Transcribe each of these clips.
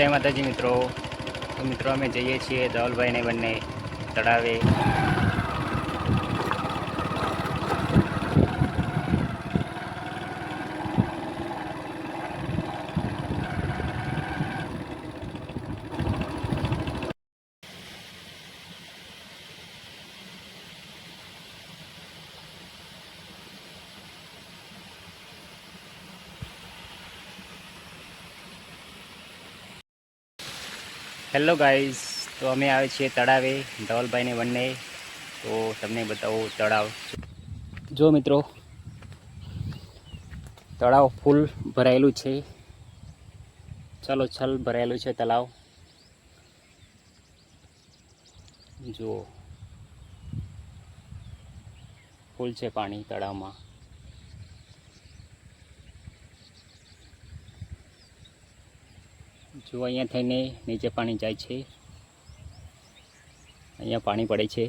જય માતાજી મિત્રો. મિત્રો અમે જઈએ છીએ ધવલભાઈને બંને તળાવે. હેલો ગાઈઝ તો અમે આવે છીએ તળાવે, ધવલભાઈને બંને તો તમને બતાવું તળાવ. જો મિત્રો, તળાવ ફૂલ ભરાયેલું છે. ચલો છલ ભરાયેલું છે તળાવ. જુઓ. ફૂલ છે પાણી તળાવમાં. જો અહીંયા થઈને નીચે પાણી જાય છે અહીંયા પાણી પડે છે.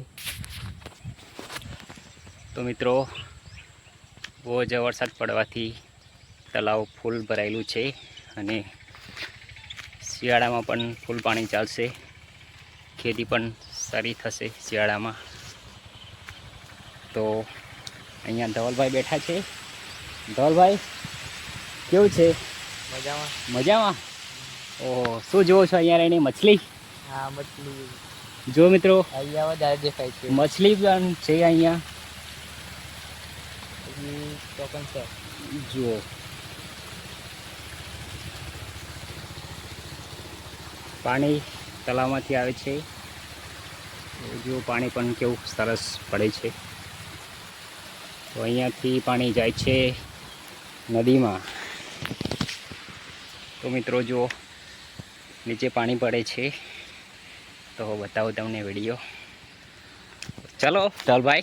તો મિત્રો બહુ જ વરસાદ પડવાથી તળાવ ફૂલ ભરાયેલું છે અને શિયાળામાં પણ ફૂલ પાણી ચાલશે. ખેતી પણ સારી થશે શિયાળામાં. તો અહીંયા ધવલભાઈ બેઠા છે. ધવલભાઈ કેવું છે? મજામાં. મજામાં? ઓહો શું જુઓ છો અહીંયા રહીને? મછલી? હા મછલી. જો મિત્રો અહીંયા વધારે દેખાય છે. મછલી પણ છે અહીંયા. ટોકન છે. જુઓ. પાણી તળાવમાંથી આવે છે. જુઓ પાણી પણ કેવું સરસ પડે છે. તો અહીંયાથી પાણી જાય છે નદીમાં. તો મિત્રો જુઓ. નીચે પાણી પડે છે. તો બતાવું તમને વીડિયો. ચલો ધવલભાઈ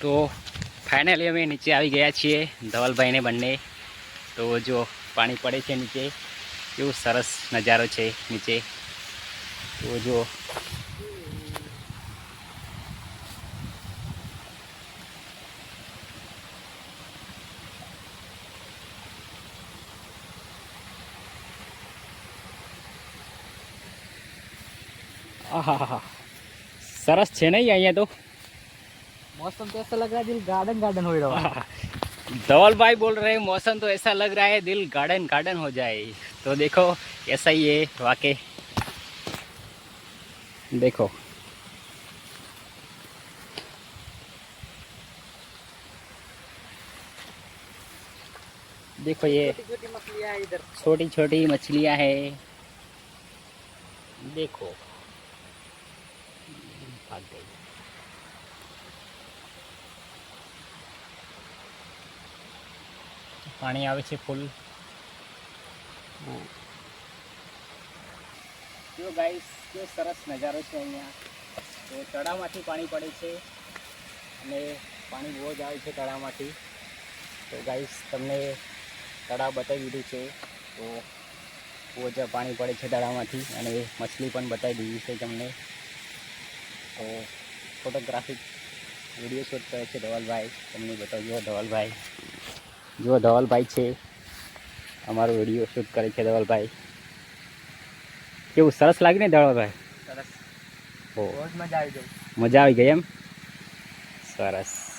તો. ફાઇનલી અમે નીચે આવી ગયા છીએ, ધવલભાઈને બંને. તો જો પાણી પડે છે નીચે, કેવો સરસ નજારો છે નીચે. તો જો આહાહા સરસ છે નહીં અહીંયા તો मौसम तो ऐसा लग रहा है दिल गार्डन गार्डन हो रहा है धवल भाई बोल रहे हैं मौसम तो ऐसा लग रहा है दिल गार्डन गार्डन हो जाए तो देखो ऐसा ही है वाकई देखो देखो ये छोटी छोटी मछलियाँ हैं इधर छोटी छोटी मछलियां है देखो ભાગ પાણી આવે છે ફૂલ. જો ગાઈસ કેવો સરસ નજારો છે અહીંયા. તો તળાવમાંથી પાણી પડે છે અને પાણી બહુ જ આવે છે તળાવમાંથી. તો ગાઈસ તમને તળાવ બતાવી દીધું છે. તો બહુ જ પાણી પડે છે તળાવમાંથી અને મછલી પણ બતાવી દીધી છે તમને. તો ફોટોગ્રાફિક વીડિયો શૂટ કરે છે ધવલભાઈ. તમને બતાવજો ધવલભાઈ. જુઓ ધવલભાઈ છે. અમારો વીડિયો શૂટ કરે છે ધવલભાઈ. કેવું સરસ લાગે ને ધવલભાઈ? સરસ. મજા આવી ગઈ. મજા આવી ગઈ એમ? સરસ.